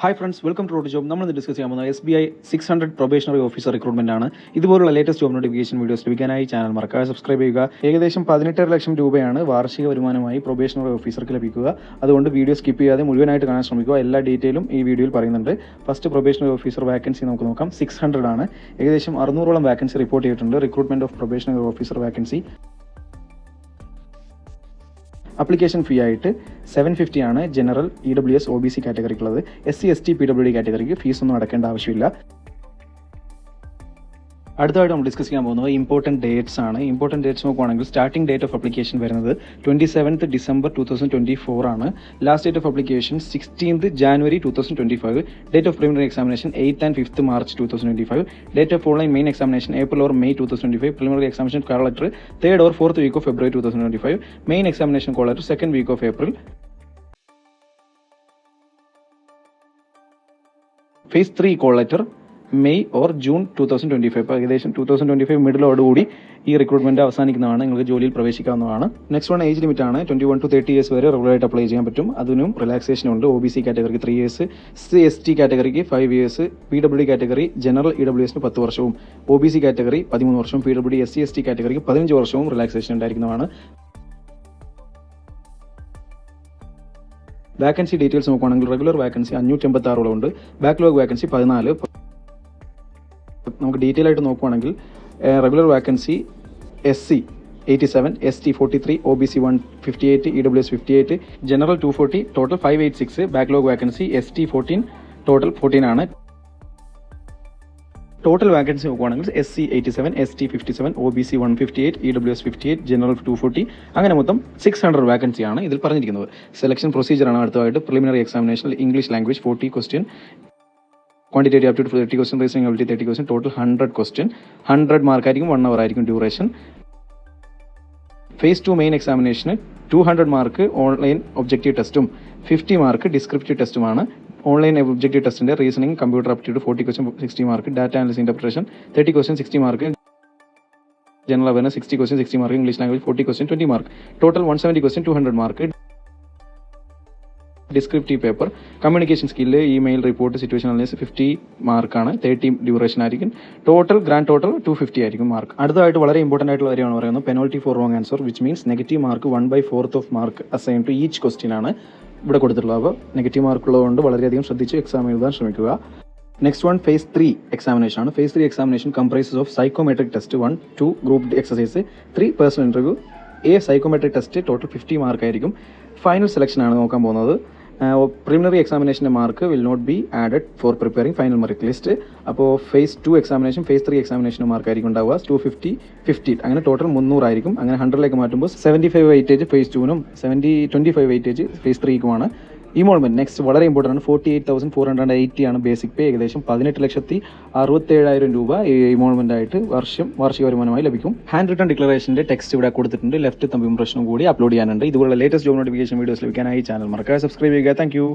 Hi friends welcome to road job നമ്മൾ ഇന്ന് discuss ചെയ്യാൻ പോകുന്നത് S B I six hundred probationary officer recruitment ആണ്. ഇതുപോലുള്ള ലേറ്റസ്റ്റ് ജോബ് നോട്ടിഫിക്കേഷൻ വീഡിയോസ് ലഭിക്കാനായി ചാനൽ മറക്കാതെ സബ്സ്ക്രൈബ് ചെയ്യുക. ഏകദേശം പതിനെട്ടര ലക്ഷം രൂപയാണ് വാർഷിക വരുമാനമായി പ്രൊബേഷണറി ഓഫീസർക്ക് ലഭിക്കുക. അതുകൊണ്ട് വീഡിയോ സ്കിപ്പ് ചെയ്യാതെ മുഴുവനായിട്ട് കാണാൻ ശ്രമിക്കുക. എല്ലാ ഡീറ്റെയിലും ഈ വീഡിയോയിൽ പറയുന്നുണ്ട്. ഫസ്റ്റ് പ്രൊബേഷണറി ഓഫീസർ വാക്കൻസി നമുക്ക് നോക്കാം. സിക്സ് ഹൺഡ്രഡ് ആണ്. ഏകദേശം അറുന്നൂറോളം വാക്കൻസി റിപ്പോർട്ട് ചെയ്തിട്ടുണ്ട്. Recruitment of probationary officer vacancy application fee ആയിട്ട് സെവൻ ഫിഫ്റ്റി ആണ് general E W S O B C കാറ്റഗറിക്കുള്ളത് S C S T P W D കാറ്റഗറിക്ക് fees ഒന്നും അടക്കേണ്ട ആവശ്യമില്ല. അടുത്തതായിട്ട് നമ്മൾ ഡിസ്കസ് ചെയ്യാൻ പോകുന്നത് ഇമ്പോർട്ടന്റ് ഡേറ്റ്സ് ആണ്. ഇമ്പോർട്ടന്റ് ഡേറ്റ്സ് നോക്കുവാണെങ്കിൽ സ്റ്റാർട്ടിംഗ് ഡേറ്റ് ഓഫ് അപ്ലിക്കേഷൻ വരുന്നത് twenty seventh December two thousand twenty four ആണ്. Last date of application sixteenth January two thousand twenty five date of preliminary examination eighth and fifth March two thousand twenty five date of online main examination April or May two thousand twenty five preliminary examination call third or fourth week of February two thousand twenty five main examination call second week of April phase three call May or June two thousand twenty five ഇപ്പോൾ ഏകദേശം two thousand twenty five മിഡിലോടുകൂടി ഈ recruitment അവസാനിക്കുന്നതാണ്. നിങ്ങൾക്ക് ജോലിയിൽ പ്രവേശിക്കാവുന്നതാണ്. Next one age limit ആണ്. Twenty one to thirty years വരെ റെഗുലറായിട്ട് അപ്ലൈ ചെയ്യാൻ പറ്റും. അതിനും റിലാക്സേഷൻ ഉണ്ട്. O B C കാറ്റഗറിക്ക് three years S C S കാറ്റഗറിക്ക് five years P W D category general E W എസിന് പത്ത് വർഷവും ഒ ബി സി കാറ്റഗറി പതിമൂന്ന് വർഷവും P W D S C S T കാറ്റഗറിക്ക് പതിനഞ്ച് വർഷവും റിലാക്സേഷൻ ഉണ്ടായിരിക്കുന്നതാണ്. വാക്കൻസി ഡീറ്റെയിൽസ് നോക്കുകയാണെങ്കിൽ regular vacancy അഞ്ഞൂറ്റി എൺപത്തി ആറോളം ഉണ്ട്. ബാക്ക്ലോഗ് വാക്കൻസി പതിനാല് നമുക്ക് ഡീറ്റെയിൽ ആയിട്ട് നോക്കുവാണെങ്കിൽ regular vacancy S C eighty seven S T forty three O B C one fifty eight E W S fifty eight general two forty total five eight six backlog vacancy S T fourteen total fourteen ആണ്. Total vacancy നോക്കുവാണെങ്കിൽ S C eighty seven S T fifty seven O B C one fifty eight E W S fifty eight general two forty അങ്ങനെ മൊത്തം six hundred vacancy ആണ് ഇതിൽ പറഞ്ഞിരിക്കുന്നത്. Selection പ്രൊസീജിയറാണ് അടുത്തതായിട്ട് preliminary examination English language forty question quantitative aptitude thirty question reasoning ability thirty question total hundred question hundred mark ആയിരിക്കും one hour ആയിരിക്കും duration phase two main എക്സാമിനേഷന് two hundred mark online objective ടെസ്റ്റും fifty mark descriptive ടെസ്റ്റുമാണ് online objective ടെസ്റ്റിന്റെ reasoning computer aptitude forty question sixty mark data analysis interpretation thirty question sixty mark general awareness sixty question sixty mark English language forty question twenty mark total one seventy question two hundred mark descriptive paper communication skill email report situation analyse fifty മാർക്കാണ് thirty duration ആയിരിക്കും. Total grand total two fifty ആയിരിക്കും mark അടുത്തതായിട്ട് വളരെ important ആയിട്ടുള്ള കാര്യമാണ് പറയുന്നത്. Penalty for wrong answer which means negative mark one by fourth of mark assign to each question ആണ് ഇവിടെ കൊടുത്തിട്ടുള്ളത്. അപ്പോൾ നെഗറ്റീവ് മാർക്ക് ഉള്ളതുകൊണ്ട് വളരെയധികം ശ്രദ്ധിച്ച് എക്സാം എഴുതാൻ ശ്രമിക്കുക. Next one phase three examination ആണ്. Phase three examination comprises of psychometric test one two group exercise three personal interview A psychometric test total fifty mark ആയിരിക്കും. ഫൈനൽ സെലക്ഷൻ ആണ് നോക്കാൻ പോകുന്നത്. Preliminary എക്സാമിനേഷന്റെ mark will not be added for preparing final merit list അപ്പോൾ phase two examination phase three examination mark ആയിരിക്കും ഉണ്ടാവുക. Two fifty fifty അങ്ങനെ total മുന്നൂറായിരിക്കും അങ്ങനെ ഹൺഡ്രഡിലേക്ക് മാറ്റുമ്പോൾ seventy five weightage face ടുവിനും seventy twenty five weightage phase ത്രീക്കുമാണ് emolument next വളരെ important ആണ്. Forty eight thousand four hundred eighty ആണ് ബേസിക് പേ ഏകദേശം പതിനെട്ട് ലക്ഷത്തി അറുപത്തേഴായിരം രൂപ ഈ ഇമോൾമെന്റ് ആയിട്ട് വർഷം വാർഷിക വരുമാനമായി ലഭിക്കും. ഹാൻഡ് റിട്ടേൺ ഡിക്ലറേഷന്റെ ടെക്സ്റ്റ് ഇവിടെ കൊടുത്തിട്ടുണ്ട്. ലെഫ്റ്റ് തമ്പി ഇംപ്രഷനും കൂടി അപ്ലോഡ് ചെയ്യാനുണ്ട്. ഇതുപോലുള്ള ലേറ്റസ്റ്റ് ജോബ് നോട്ടിഫിക്കേഷൻ വീഡിയോസ് ലഭിക്കാനായി ചാനൽ മറക്കാതെ സബ്സ്ക്രൈബ് ചെയ്യുക. താങ്ക്